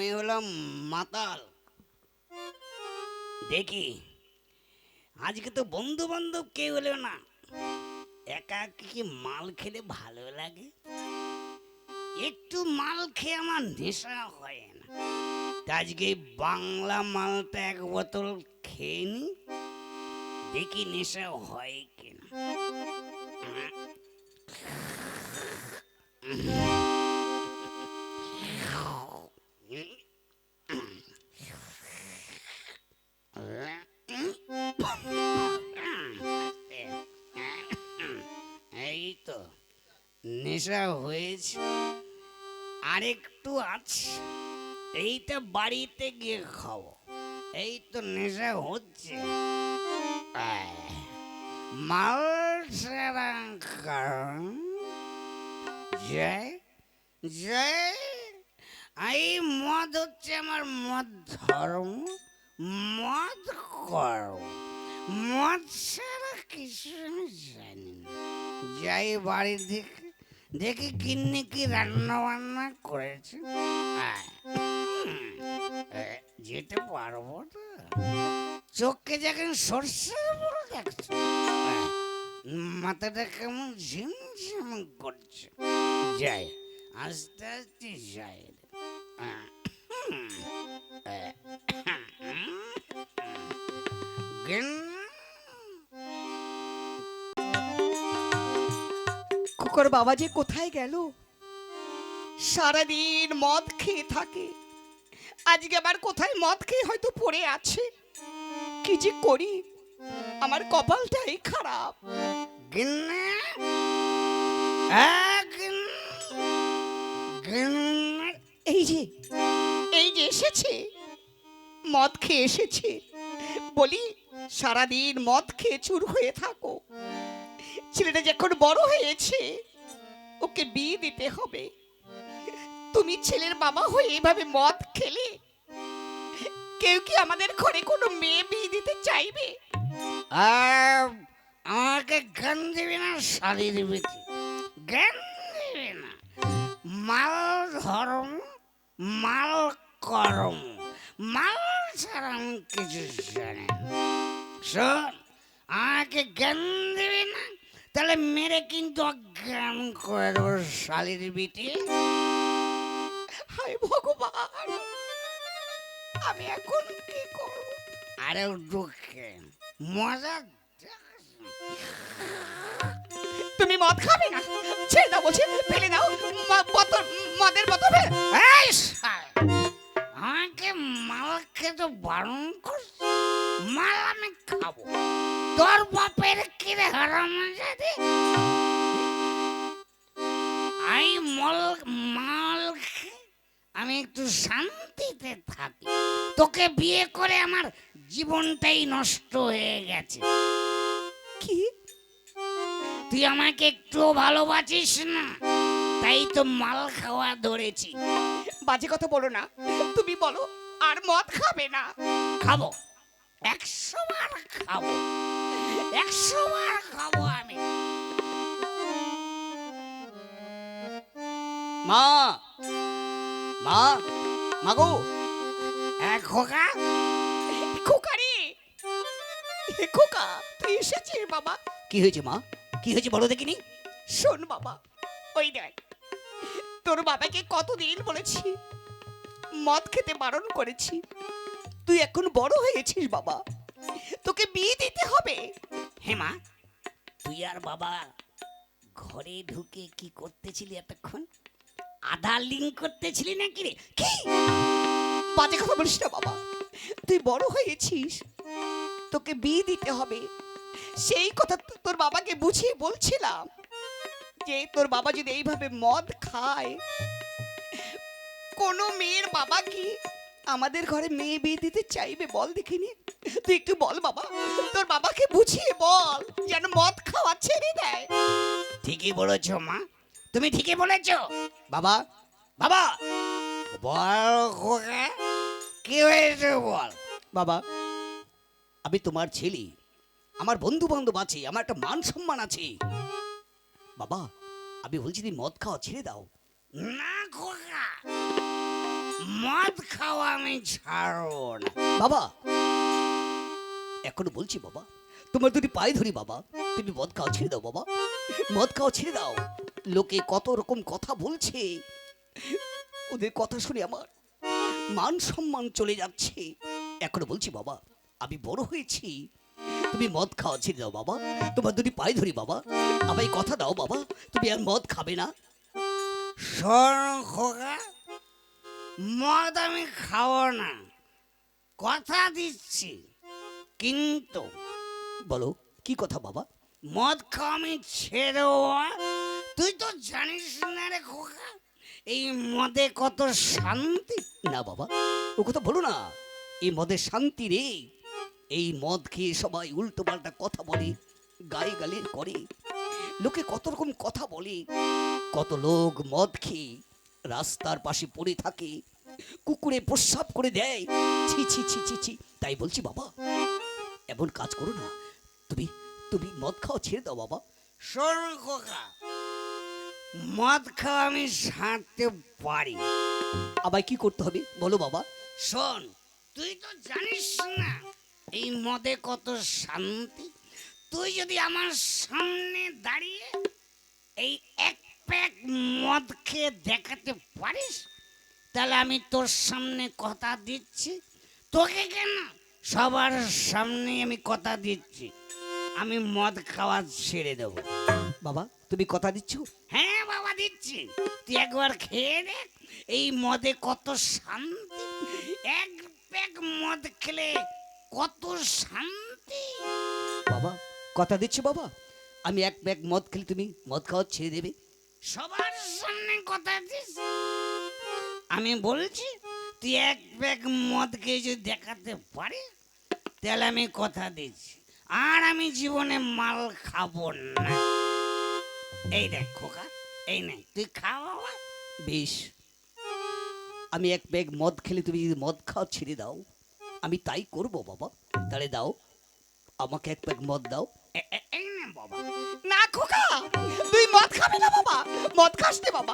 আমি হলাম মাতাল। দেখি, আজকে তো বন্ধু বান্ধব কেউ হলো না। একা কি মাল খেলে ভালো লাগে? একটু মাল খেয়ে আমার নেশা হয় না। আজকে বাংলা মালটা এক বোতল খেয়ে নি। দেখি নেশা হয় কিনা। নেশা হয়েছে। আরেকটু আছে, এইটা বাড়িতে গিয়ে খাব এই তো নেশা হচ্ছে। মাল জয় জয়। এই মদ হচ্ছে আমার মদ ধর্ম। মদ করম মদ ছাড়া কিছু আমি জানি না। যাই বাড়ি দেখে। দেখি কিন্নি কি রান্না বান্না করেছে। যেতে পারব তো। চোখকে যখন সর্ষের বড় দেখছ? মাথাটা কেমন ঝিমঝিম করছে। যাই, আস্তে আস্তে যাই। খোকর বাবা যে কোথায় গেল? সারাদিন মদ খেয়ে থাকে। আজকে আবার কোথায় মদ খেয়ে হয়তো পড়ে আছে? কি যে করি? আমার কপালটাই খারাপ। এই যে এই যে এসেছে। মদ খেয়ে এসেছে। বলি সারাদিন মদ খেয়ে চুর হয়ে থাকো। ছেলেটা যখন বড় হয়েছে, ওকে বিয়ে দিতে হবে। তুমি ছেলের বাবা হয়ে এভাবে মদ খেলে, কেউ কি আমাদের ঘরে কোনো মেয়ে বিয়ে দিতে চাইবে? আমাকে জ্ঞান দেবে না শাড়ি দিবি। জ্ঞান দিবি না। মাল ধরম, মাল করম। মাল ছাড়া কিছু জানি শোন, আমাকে জ্ঞান দেবে না তাহলে মেরে কিন্তু অজ্ঞান করে দেবো শালির বিটি। হায় ভগবান আমি এখন কি করব? আরে দুঃখে মজা তুমি মদ খাবে না? ছেড়ে দাও বলছে ফেলে দাও। বোতল মদের বোতল আমাকে মাল খেতে বারণ করছে মাল আমি খাব। তোর বাপের কিরে হারাম জাতি আমি মল মাল আমি একটু শান্তিতে থাকি। তোকে বিয়ে করে আমার জীবনটাই নষ্ট হয়ে গেছে। কি? তুই আমাকে একটুও ভালোবাসিস না তাই তো মাল খাওয়া ধরেছি। বাজে কথা বলো না। তুমি বলো আর মদ খাবে না। খাব। একশো বার খাব। একশো বার খাব আমি। মা মা মাগো এক খোকা? খোকা রে। এ খোকা তুই এসেছিস বাবা। কি হয়েছে মা? কি হয়েছে বলো দেখিনি? শোন বাবা ওই দেখ তোর বাবাকে কতদিন বলেছি মদ খেতে বারণ করেছি। তুই এখন বড় হয়েছিস বাবা। তোকে বিয়ে দিতে হবে। হে মা, তুই আর বাবা ঘরে ঢুকে কি করতেছিলি এতক্ষণ? আধার লিঙ্ক করতেছিলি নাকি রে? কি? বাজে কথা বলিস না বাবা। তুই বড় হয়েছিস, তোকে বিয়ে দিতে হবে। সেই কথা তোর বাবাকে বুঝিয়ে বলছিলাম যে, তোর বাবা যদি এইভাবে মদ খায়, কোনো মেয়ের বাবা কি আমাদের ঘরে মেয়ে বিয়ে দিতে চাইবে বল দেখিনি তুই একটু বল বাবা তোর বাবাকে বুঝিয়ে বল যেন মদ খাওয়া ছেড়ে দেয়। ঠিকই বলেছ মা। তুমি ঠিকই বলেছ। বাবা। বাবা। বল খোকা কি হয়েছে বল? বাবা আমি তোমার ছেলে। আমার বন্ধু বান্ধব আছে আমার একটা মান সম্মান আছে। বাবা আমি বলছি তুমি মদ খাওয়া ছেড়ে দাও। না মদ খাওয়া আমি ছাড়বো না। বাবা এখনও বলছি বাবা তোমার দুটি পায়ে ধরি বাবা তুমি মদ খাওয়া ছেড়ে দাও বাবা। মদ খাওয়া ছেড়ে দাও। লোকে কত রকম কথা বলছে ওদের কথা শুনে আমার মান সম্মান চলে যাচ্ছে। এখনও বলছি বাবা আমি বড় হয়েছি তুমি মদ খাওয়া ছেড়ে দাও বাবা। তোমার দুটি পায়ে ধরি বাবা আমায় কথা দাও বাবা তুমি আর মদ খাবে না। শোন খোকা মদ আমি খাব না। কথা দিচ্ছি কিন্তু বলো কি কথা বাবা? মদ খাওয়া আমি ছেড়ে তুই তো জানিস না রে খোকা এই মদে কত শান্তি। না বাবা ও কথা বলো না। এই মদে শান্তি রে এই মদ খেয়ে সবাই উল্টো পাল্টা কথা বলে গায়ে গালে করে। লোকে কত রকম কথা বলে কত লোক মদ খেয়ে রাস্তার পাশে পড়ে থাকে কুকুরে প্রস্রাব করে দেয়। ছি ছি ছি ছি ছি তাই বলছি বাবা এমন কাজ করো না। তুমি তুমি মদ খাওয়া ছেড়ে দাও বাবা। খোকা মদ খাওয়া আমি ছাড়তে পারি। আমায় কি করতে হবে বলো বাবা? শোন তুই তো জানিস না এই মদে কত শান্তি। তুই যদি আমার সামনে দাঁড়িয়ে এই এক প্যাক মদ খেয়ে দেখাতে পারিস? তাহলে আমি তোর সামনে কথা দিচ্ছি। তোকে কেন? সবার সামনে আমি কথা দিচ্ছি। আমি মদ খাওয়া ছেড়ে দেবো। বাবা তুমি কথা দিচ্ছ? হ্যাঁ বাবা দিচ্ছি। তুই একবার খেয়ে দেখ এই মদে কত শান্তি। এক প্যাক মদ খেলে কত শান্তি। বাবা কথা দিচ্ছ বাবা? আমি এক ব্যাগ মদ খেলে তুমি মদ খাওয়া ছেড়ে দেবে? সবার সামনে কথা দিস। আমি বলছি, তুই এক প্যাক মদ খেয়ে যদি দেখাতে পারিস তাহলে আমি কথা দিচ্ছি। আর আমি জীবনে মাল খাব না। এই দেখ খোকা, এই নাই তুই খা বাবা। বেশ। আমি এক ব্যাগ মদ খেলে তুমি যদি মদ খাওয়া ছেড়ে দাও। আমি তাই করব বাবা। তাহলে দাও, আমাকে এক ব্যাগ মদ দাও। বাবা। না খোকা তুই মদ খাবে না বাবা মদ খাস নে বাবা।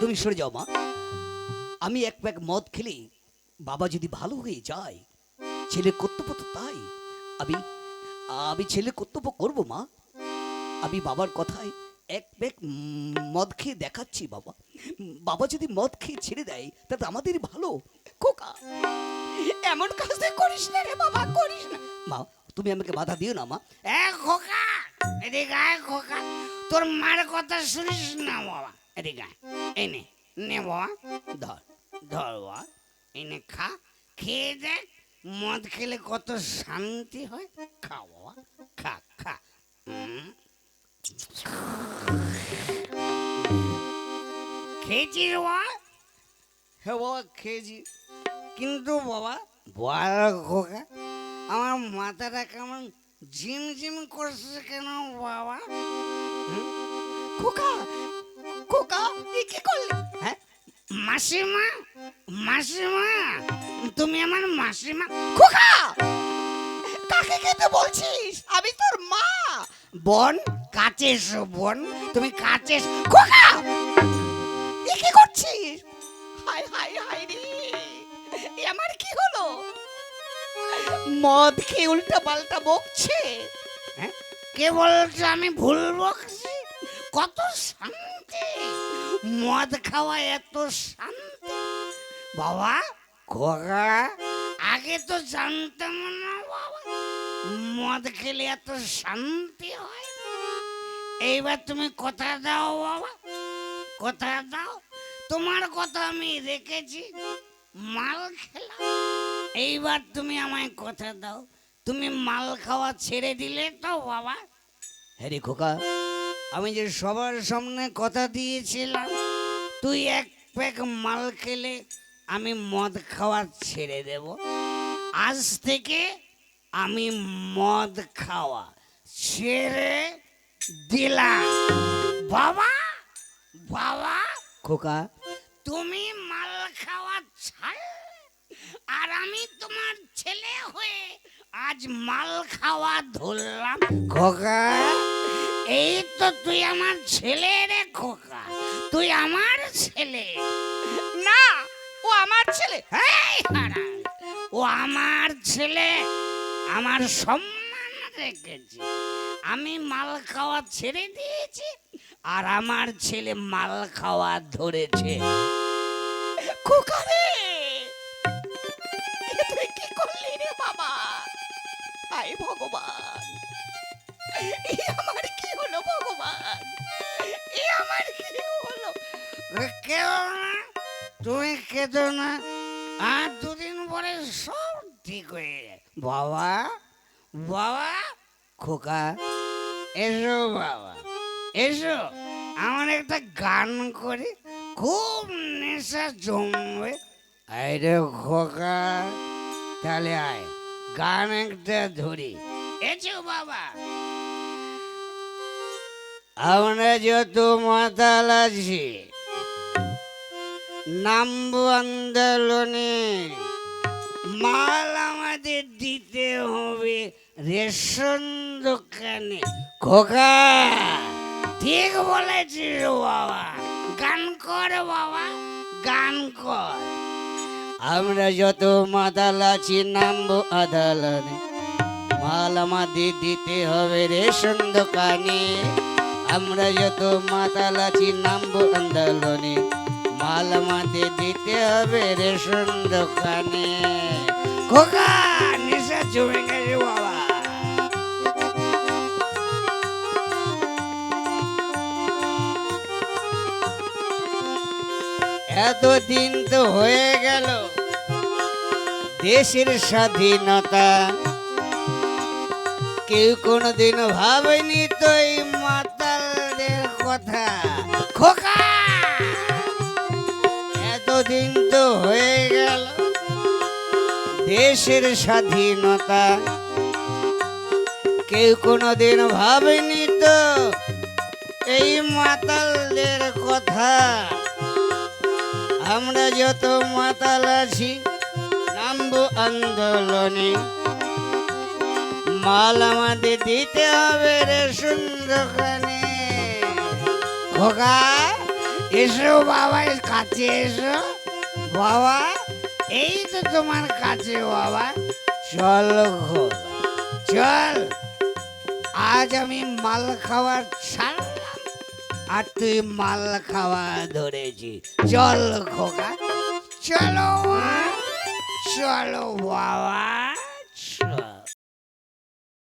তুমি সরে যাও মা। আমি এক ব্যাগ মদ খেলে বাবা যদি ভালো হয়ে যায় ছেলের কর্তব্য তো তাই। আমি আমি ছেলের কর্তব্য করব মা। আমি বাবার কথায় এক ব্যাগ মদ খেয়ে দেখাচ্ছি বাবা। বাবা যদি মদ খেয়ে ছেড়ে দেয় তাতে আমাদেরই ভালো। খোকা এমন কাজ করিস না রে বাবা করিস না। মা তুমি আমাকে বাধা দিও না মা। এ খোকা। এদিকে আয় খোকা তোর মার কথা শুনিস না বাবা এদিকে আয়। এই নে বাবা ধর ধর বাবা এই নে খা খেয়ে দেখ মদ খেলে কত শান্তি হয় খা বাবা খা খা। খেয়েছিস বাবা হ্যাঁ বাবা খেয়েছি কিন্তু বাবা বড় খোকা আমার মাথাটা কেমন ঝিমঝিম করছে কেন বাবা? খোকা খোকা এ কি করলি? হ্যাঁ? মাসিমা মাসিমা তুমি আমার মাসিমা। খোকা কাকে খেতে বলছিস? আমি তোর মা। বোন কাছে এসো বোন তুমি কাছে এসো। খোকা মদ খেয়ে উল্টা পাল্টা বকছে? হ্যাঁ? কে বলছে আমি ভুল বকছি? কত শান্তি! মদ খাওয়া এত শান্তি! বাবা, খোকা, আগে তো জানতাম না বাবা। মদ খেলে এত শান্তি হয় এইবার তুমি কথা দাও বাবা, কথা দাও। তোমার কথা আমি রেখেছি। মাল খেলাম। এইবার তুমি আমায় কথা দাও। তুমি মাল খাওয়া ছেড়ে দিলে তো বাবা। হ্যারে খোকা আমি যে সবার সামনে কথা দিয়েছিলাম তুই এক প্যাক মাল খেলে আমি মদ খাওয়া ছেড়ে দেব। আজ থেকে আমি মদ খাওয়া ছেড়ে দিলাম। বাবা বাবা খোকা। তুমি মাল খাওয়া ছাড়লে আর আমি তোমার ছেলে হয়ে আজ মাল খাওয়া ধরলাম খোকা। এই তো তুই আমার ছেলে রে খোকা। তুই আমার ছেলে। না ও আমার ছেলে। ও আমার ছেলে। আমার সম্মান রেখেছে। আমি মাল খাওয়া ছেড়ে দিয়েছি আর আমার ছেলে মাল খাওয়া ধরেছে। খোকা রে হায় ভগবান। এ আমার কি হলো ভগবান? আমার কি হলো? না তুমি কেঁদো না। আর দুদিন পরে সব ঠিক হয়ে যাবে বাবা বাবা, খোকা, এসো বাবা, এসো। আমার একটা গান করে খুব নেশা জমবে। আয় রে খোকা, তাহলে আয়। গান একটা ধরি। এসো বাবা। আমরা যত মাতাল আছি নামবো আন্দোলনে। মাল আমাদের দিতে হবে রেশন দোকানে। খোকা ঠিক বলেছিস বাবা। গান কর বাবা গান কর। আমরা যত মাতাল আছি, নামবো আদালনে মাল দিতে হবে রেশন দোকানে। আমরা যত মাতাল আছি, নামবো আন্দোলনে মাল আমাদের দিতে হবে রেশন দোকানে। খোকা নিশা জমে গেছে বাবা। এতদিন তো হয়ে গেল। দেশের স্বাধীনতা। কেউ কোনোদিন ভাবেনি তো এই মাতালদের কথা। খোকা! এতদিন তো হয়ে গেল। দেশের স্বাধীনতা। কেউ কোনোদিন ভাবেনি তো এই মাতালদের কথা। আমরা যত মাতাল আছি, নামবো আন্দোলনে। মাল আমাদের দিতে হবে রেশন দোকানে খোকা, এসো বাবা কাছে এসো। বাবা, এই তো তোমার কাছে বাবা। চল খোকা, চল। আজ আমি মাল খাওয়ার ছাড়লাম আর তুই মাল খাওয়া ধরেছি। চল খোকা। চলো চলো বাবা।